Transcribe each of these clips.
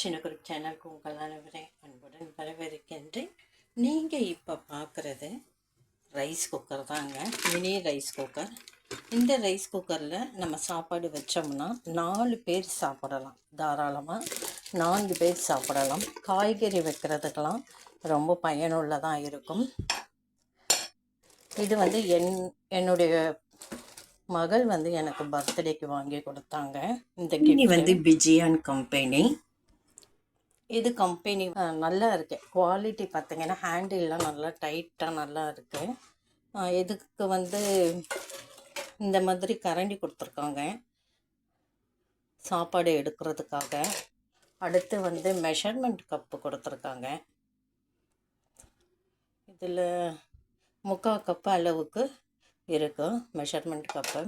சின்னக்குரு சேனலுக்கு உங்கள் அனைவரையும் அன்புடன் வரவேற்கின்றேன். நீங்கள் இப்போ பார்க்குறது ரைஸ் குக்கர் தாங்க மினி ரைஸ் குக்கர் இந்த ரைஸ் குக்கரில் நம்ம சாப்பாடு வச்சோம்னா நாலு பேர் சாப்பிடலாம் தாராளமாக நான்கு பேர் சாப்பிடலாம். காய்கறி வைக்கிறதுக்கெல்லாம் ரொம்ப பயனுள்ளதாக இருக்கும். இது வந்து என் என்னுடைய மகள் வந்து எனக்கு பர்த்டேக்கு வாங்கி கொடுத்தாங்க. இந்த கிஃப்ட் வந்து பிஜியான் கம்பெனி இது கம்பெனி நல்லா இருக்கு. குவாலிட்டி பார்த்தீங்கன்னா ஹேண்டில்லாம் நல்லா டைட்டாக நல்லா இருக்கு. இதுக்கு வந்து இந்த மாதிரி கரண்டி கொடுத்துருக்காங்க. சாப்பாடு எடுக்கிறதுக்காக. அடுத்து வந்து மெஷர்மெண்ட் கப்பு கொடுத்துருக்காங்க. இதில் முக்கால் கப்பு அளவுக்கு இருக்கும் மெஷர்மெண்ட் கப்பு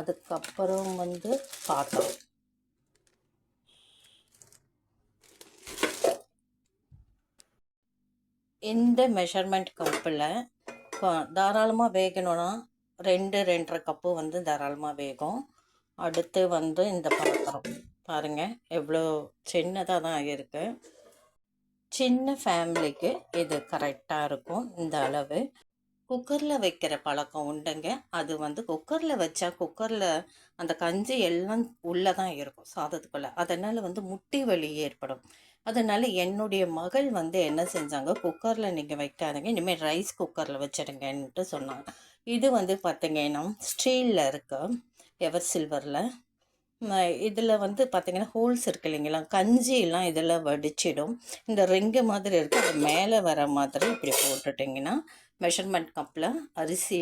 அதுக்கப்புறம் வந்து பாத்திரம். இந்த மெஷர்மெண்ட் கப்பில் தாராளமாக வேகணும்னா ரெண்டு ரெண்டரை கப்பு வந்து தாராளமாக வேகும். அடுத்து வந்து இந்த பாத்திரம் பாருங்கள் எவ்வளோ சின்னதாக தான் இருக்குது சின்ன ஃபேமிலிக்கு இது கரெக்டாக இருக்கும் இந்த அளவு. குக்கரில் வைக்கிற பழக்கம் உண்டுங்க. அது வந்து குக்கரில் வச்சா குக்கரில் அந்த கஞ்சி எல்லாம் உள்ளே தான் இருக்கும் சாதத்துக்குள்ளே. அதனால் வந்து முட்டி வலி ஏற்படும். அதனால் என்னுடைய மகள் வந்து என்ன செஞ்சாங்க? குக்கரில் நீங்கள் வைக்காதீங்க. இனிமேல் ரைஸ் குக்கரில் வச்சிடுங்கன்ட்டு சொன்னாங்க. இது வந்து பார்த்தீங்கன்னா ஸ்டீலில் இருக்கு. எவர் சில்வரில் இதில் வந்து பார்த்தீங்கன்னா ஹோல்ஸ் இருக்கு இல்லைங்களா? கஞ்சியெல்லாம் இதில் வடிச்சிடும். இந்த ரிங்கு மாதிரி இருக்குது அது மேலே வர மாதிரி இப்படி போட்டுட்டிங்கன்னா மெஷர்மெண்ட் கப்பில் அரிசி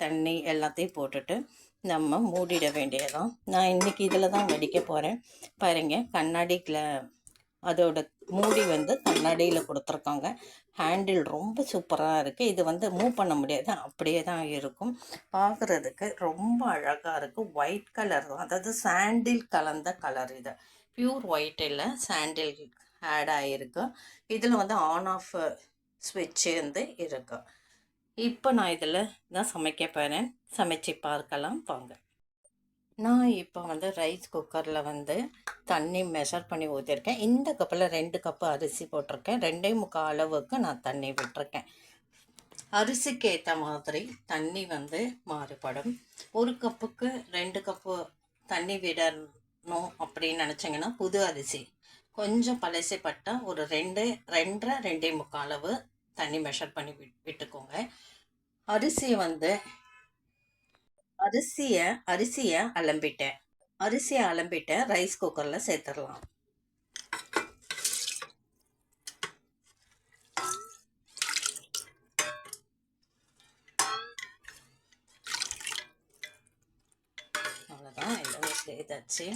தண்ணி எல்லாத்தையும் போட்டுட்டு நம்ம மூடிட வேண்டியதான் நான் இன்றைக்கி இதில் தான் வடிக்க போகிறேன் பாருங்கள் கண்ணாடியில் அதோட மூடி வந்து கண்ணாடியில் கொடுத்துருக்காங்க. ஹேண்டில் ரொம்ப சூப்பராக இருக்குது இது வந்து மூவ் பண்ண முடியாது. அப்படியே தான் இருக்கும். பார்க்குறதுக்கு ரொம்ப அழகாக இருக்குது ஒயிட் கலர் தான். அதாவது சாண்டில் கலந்த கலர் இது. பியூர் ஒயிட் இல்லை. சாண்டில் ஆட் ஆகிருக்கு இதில் வந்து ஆன் ஆஃப் ஸ்விட்சு வந்து இருக்கு. இப்போ நான் இதில் தான் சமைக்க போகிறேன் சமைச்சு பார்க்கலாம். வாங்க. நான் இப்போ வந்து ரைஸ் குக்கரில் வந்து தண்ணி மெஷர் பண்ணி ஊற்றிருக்கேன் இந்த கப்பில் ரெண்டு கப்பு அரிசி போட்டிருக்கேன். ரெண்டே முக்கால் அளவுக்கு நான் தண்ணி விட்டிருக்கேன். அரிசிக்கு ஏற்ற மாதிரி தண்ணி வந்து மாறுபடும். ஒரு கப்புக்கு ரெண்டு கப்பு தண்ணி விடணும் அப்படின்னு நினச்சிங்கன்னா புது அரிசி கொஞ்சம் பழசைப்பட்ட ஒரு ரெண்டு ரெண்டரை ரெண்டே முக்கால் அளவு தண்ணி மெஷர் பண்ணி விட் விட்டுக்கோங்க. அரிசி வந்து அரிசியை அரிசியை அலம்பிட்டேன். அரிசியை அலம்பிட்டேன் ரைஸ் குக்கரில் சேர்த்துடலாம். அவ்வளோதான் எல்லாம் சேர்த்தாச்சு.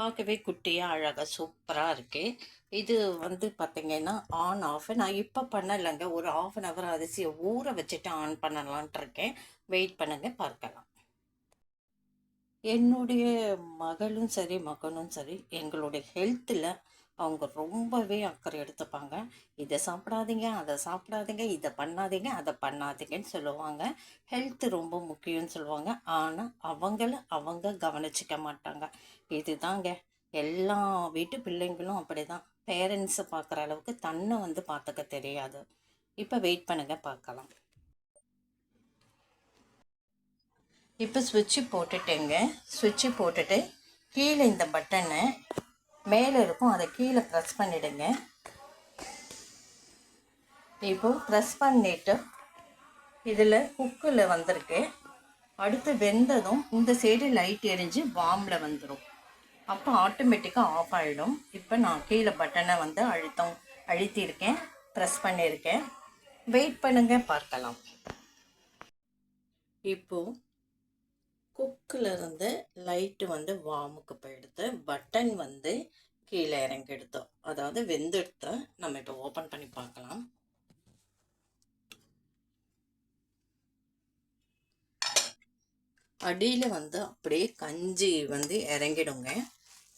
பார்க்கவே குட்டியாக அழகாக சூப்பராக இருக்கு. இது வந்து பார்த்தீங்கன்னா ஆன் ஆஃப் நான் இப்போ பண்ணலைங்க. ஒரு ஆஃப் அன் ஹவர் அரிசியை ஊற வச்சுட்டு ஆன் பண்ணலான்ட்டு இருக்கேன். வெயிட் பண்ணுங்க பார்க்கலாம். என்னுடைய மகளும் சரி மகனும் சரி எங்களுடைய ஹெல்த்தில் அவங்க ரொம்பவே அக்கறை எடுத்துப்பாங்க. இதை சாப்பிடாதீங்க அதை சாப்பிடாதீங்க இதை பண்ணாதீங்க அதை பண்ணாதீங்கன்னு சொல்லுவாங்க. ஹெல்த் ரொம்ப முக்கியம்னு சொல்லுவாங்க. ஆனால் அவங்கள அவங்க கவனிச்சிக்க மாட்டாங்க. இதுதாங்க. எல்லா வீட்டு பிள்ளைங்களும் அப்படிதான். பேரண்ட்ஸை பார்க்குற அளவுக்கு தன்னை வந்து பார்த்துக்க தெரியாது. இப்போ வெயிட் பண்ணுங்க பார்க்கலாம். இப்போ சுவிட்சு போட்டுட்டேங்க. சுவிட்சு போட்டுட்டு கீழே இந்த பட்டனை மேலே இருக்கும் அதை கீழே ப்ரெஸ் பண்ணிடுங்க. இப்போ ப்ரெஸ் பண்ணிட்டு இதில் குக்கில் வந்திருக்கு. அடுத்து வெந்ததும் இந்த சைடு லைட் எரிஞ்சு வாமில் வந்துடும் அப்போ ஆட்டோமேட்டிக்காக ஆஃப் ஆகிடும் இப்போ நான் கீழே பட்டனை வந்து அழுத்தம் அழுத்தியிருக்கேன் ப்ரெஸ் பண்ணியிருக்கேன். வெயிட் பண்ணுங்க பார்க்கலாம். இப்போது குக்கில் இருந்து லைட்டு வந்து வார்முக்கு போயிடுது. பட்டன் வந்து கீழே இறங்கி எடுத்தோம் அதாவது வெந்தெடுத்து நம்ம இப்போ ஓப்பன் பண்ணி பார்க்கலாம். அடியில் வந்து அப்படியே கஞ்சி வந்து இறங்கிடுங்க.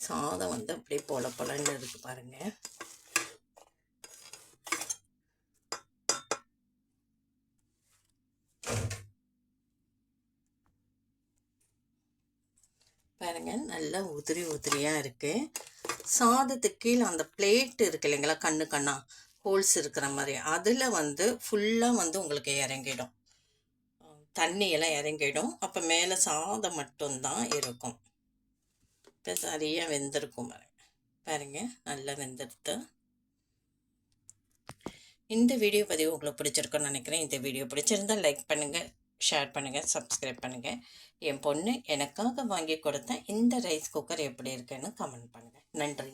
சாதம் வந்து அப்படியே பொல பொலன்னு இருக்கு பாருங்கள் பாருங்க நல்லா உதிரி உதிரியாக இருக்குது சாதத்துக்கு கீழே அந்த பிளேட் இருக்கு இல்லைங்களா கண்ணு கண்ணா ஹோல்ஸ் இருக்கிற மாதிரி. அதில் வந்து ஃபுல்லாக வந்து உங்களுக்கு இறங்கிடும். தண்ணியெல்லாம் இறங்கிடும். அப்போ மேலே சாதம் மட்டும்தான் இருக்கும். இப்போ சரியாக வெந்திருக்கும் பாருங்க. பாருங்க நல்லா வெந்துடுத்து இந்த வீடியோ பதிவு உங்களுக்கு பிடிச்சிருக்குன்னு நினைக்கிறேன். இந்த வீடியோ பிடிச்சிருந்தால் லைக் பண்ணுங்கள் ஷேர் பண்ணுங்கள் சப்ஸ்கிரைப் பண்ணுங்கள் என் பொண்ணு எனக்காக வாங்கி கொடுத்த இந்த ரைஸ் குக்கர் எப்படி இருக்குன்னு கமெண்ட் பண்ணுங்கள் நன்றி.